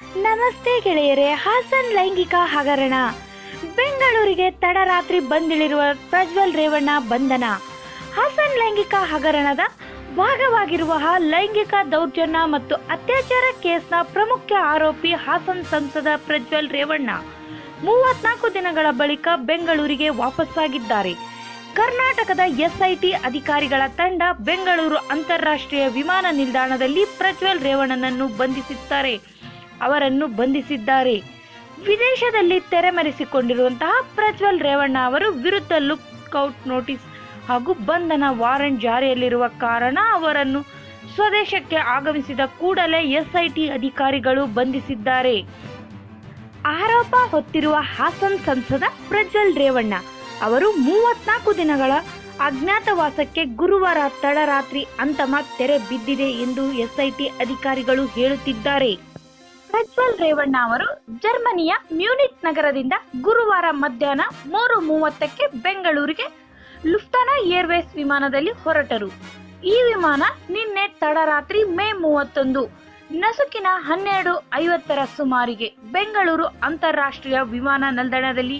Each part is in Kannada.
ನಮಸ್ತೆ ಗೆಳೆಯರೇ, ಹಾಸನ್ ಲೈಂಗಿಕ ಹಗರಣ. ಬೆಂಗಳೂರಿಗೆ ತಡರಾತ್ರಿ ಬಂದಿಳಿರುವ ಪ್ರಜ್ವಲ್ ರೇವಣ್ಣ ಬಂಧನ. ಹಾಸನ್ ಲೈಂಗಿಕ ಹಗರಣದ ಭಾಗವಾಗಿರುವ ಲೈಂಗಿಕ ದೌರ್ಜನ್ಯ ಮತ್ತು ಅತ್ಯಾಚಾರ ಕೇಸ್ನ ಪ್ರಮುಖ ಆರೋಪಿ ಹಾಸನ್ ಸಂಸದ ಪ್ರಜ್ವಲ್ ರೇವಣ್ಣ ಮೂವತ್ನಾಲ್ಕು ದಿನಗಳ ಬಳಿಕ ಬೆಂಗಳೂರಿಗೆ ವಾಪಸ್ಸಾಗಿದ್ದಾರೆ. ಕರ್ನಾಟಕದ ಎಸ್ಐಟಿ ಅಧಿಕಾರಿಗಳ ತಂಡ ಬೆಂಗಳೂರು ಅಂತಾರಾಷ್ಟ್ರೀಯ ವಿಮಾನ ನಿಲ್ದಾಣದಲ್ಲಿ ಪ್ರಜ್ವಲ್ ರೇವಣ್ಣನನ್ನು ಬಂಧಿಸಿದ್ದಾರೆ. ಅವರನ್ನು ಬಂಧಿಸಿದ್ದಾರೆ. ವಿದೇಶದಲ್ಲಿ ತೆರೆಮರೆಸಿಕೊಂಡಿರುವಂತಹ ಪ್ರಜ್ವಲ್ ರೇವಣ್ಣ ಅವರು ವಿರುದ್ಧ ಲುಕ್ಔಟ್ ನೋಟಿಸ್ ಹಾಗೂ ಬಂಧನ ವಾರೆಂಟ್ ಜಾರಿಯಲ್ಲಿರುವ ಕಾರಣ ಅವರನ್ನು ಸ್ವದೇಶಕ್ಕೆ ಆಗಮಿಸಿದ ಕೂಡಲೇ ಎಸ್ಐಟಿ ಅಧಿಕಾರಿಗಳು ಬಂಧಿಸಿದ್ದಾರೆ. ಆರೋಪ ಹೊತ್ತಿರುವ ಹಾಸನ್ ಸಂಸದ ಪ್ರಜ್ವಲ್ ರೇವಣ್ಣ ಅವರು ಮೂವತ್ನಾಲ್ಕು ದಿನಗಳ ಅಜ್ಞಾತವಾಸಕ್ಕೆ ಗುರುವಾರ ತಡರಾತ್ರಿ ಅಂತಮ ತೆರೆ ಬಿದ್ದಿದೆ ಎಂದು ಎಸ್ಐಟಿ ಅಧಿಕಾರಿಗಳು ಹೇಳುತ್ತಿದ್ದಾರೆ. ಪ್ರಜ್ವಲ್ ರೇವಣ್ಣ ಅವರು ಜರ್ಮನಿಯ ಮ್ಯೂನಿಕ್ ನಗರದಿಂದ ಗುರುವಾರ ಮಧ್ಯಾಹ್ನ ಮೂರು ಮೂವತ್ತಕ್ಕೆ ಬೆಂಗಳೂರಿಗೆ ಲುಫ್ತಾನಾ ಏರ್ವೇಸ್ ವಿಮಾನದಲ್ಲಿ ಹೊರಟರು. ಈ ವಿಮಾನ ನಿನ್ನೆ ತಡರಾತ್ರಿ ಮೇ ಮೂವತ್ತೊಂದು, ನಸುಕಿನ ಹನ್ನೆರಡು ಐವತ್ತರ ಸುಮಾರಿಗೆ ಬೆಂಗಳೂರು ಅಂತಾರಾಷ್ಟ್ರೀಯ ವಿಮಾನ ನಿಲ್ದಾಣದಲ್ಲಿ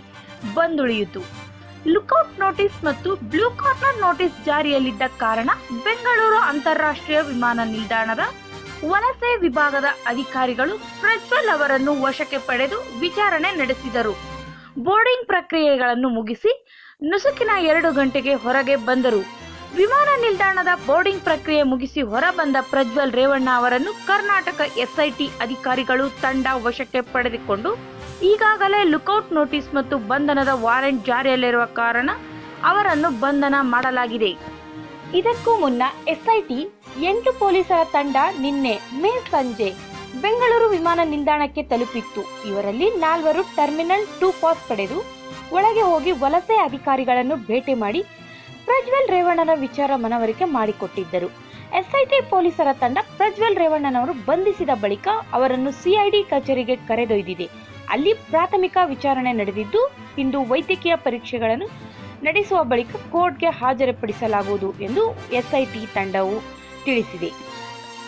ಬಂದುಳಿಯಿತು. ಲುಕೌಟ್ ನೋಟಿಸ್ ಮತ್ತು ಬ್ಲೂ ಕಾರ್ನರ್ ನೋಟಿಸ್ ಜಾರಿಯಲ್ಲಿದ್ದ ಕಾರಣ ಬೆಂಗಳೂರು ಅಂತಾರಾಷ್ಟ್ರೀಯ ವಿಮಾನ ನಿಲ್ದಾಣದ ವಲಸೆ ವಿಭಾಗದ ಅಧಿಕಾರಿಗಳು ಪ್ರಜ್ವಲ್ ಅವರನ್ನು ವಶಕ್ಕೆ ಪಡೆದು ವಿಚಾರಣೆ ನಡೆಸಿದರು. ಬೋರ್ಡಿಂಗ್ ಪ್ರಕ್ರಿಯೆಗಳನ್ನು ಮುಗಿಸಿ ನುಸುಕಿನ ಎರಡು ಗಂಟೆಗೆ ಹೊರಗೆ ಬಂದರು. ವಿಮಾನ ನಿಲ್ದಾಣದ ಬೋರ್ಡಿಂಗ್ ಪ್ರಕ್ರಿಯೆ ಮುಗಿಸಿ ಹೊರಬಂದ ಪ್ರಜ್ವಲ್ ರೇವಣ್ಣ ಅವರನ್ನು ಕರ್ನಾಟಕ ಎಸ್ಐಟಿ ಅಧಿಕಾರಿಗಳು ತಂಡ ವಶಕ್ಕೆ ಪಡೆದುಕೊಂಡು ಈಗಾಗಲೇ ಲುಕೌಟ್ ನೋಟಿಸ್ ಮತ್ತು ಬಂಧನದ ವಾರೆಂಟ್ ಜಾರಿಯಲ್ಲಿರುವ ಕಾರಣ ಅವರನ್ನು ಬಂಧನ ಮಾಡಲಾಗಿದೆ. ಇದಕ್ಕೂ ಮುನ್ನ ಎಸ್ಐಟಿ ಎಂಟು ಪೊಲೀಸರ ತಂಡ ನಿನ್ನೆ ಮೇ ಸಂಜೆ ಬೆಂಗಳೂರು ವಿಮಾನ ನಿಲ್ದಾಣಕ್ಕೆ ತಲುಪಿತ್ತು. ಇವರಲ್ಲಿ ನಾಲ್ವರು ಟರ್ಮಿನಲ್ ಟೂ ಪಾಸ್ ಪಡೆದು ಒಳಗೆ ಹೋಗಿ ವಲಸೆ ಅಧಿಕಾರಿಗಳನ್ನು ಭೇಟಿ ಮಾಡಿ ಪ್ರಜ್ವಲ್ ರೇವಣ್ಣನ ವಿಚಾರ ಮನವರಿಕೆ ಮಾಡಿಕೊಟ್ಟಿದ್ದರು. ಎಸ್ಐಟಿ ಪೊಲೀಸರ ತಂಡ ಪ್ರಜ್ವಲ್ ರೇವಣ್ಣನವರು ಬಂಧಿಸಿದ ಬಳಿಕ ಅವರನ್ನು ಸಿಐಡಿ ಕಚೇರಿಗೆ ಕರೆದೊಯ್ದಿದೆ. ಅಲ್ಲಿ ಪ್ರಾಥಮಿಕ ವಿಚಾರಣೆ ನಡೆದಿದ್ದು, ಇಂದು ವೈದ್ಯಕೀಯ ಪರೀಕ್ಷೆಗಳನ್ನು ನಡೆಸುವ ಬಳಿಕ ಕೋರ್ಟ್ಗೆ ಹಾಜರುಪಡಿಸಲಾಗುವುದು ಎಂದು ಎಸ್ಐಟಿ ತಂಡವು ತಿಳಿಸಿದೆ.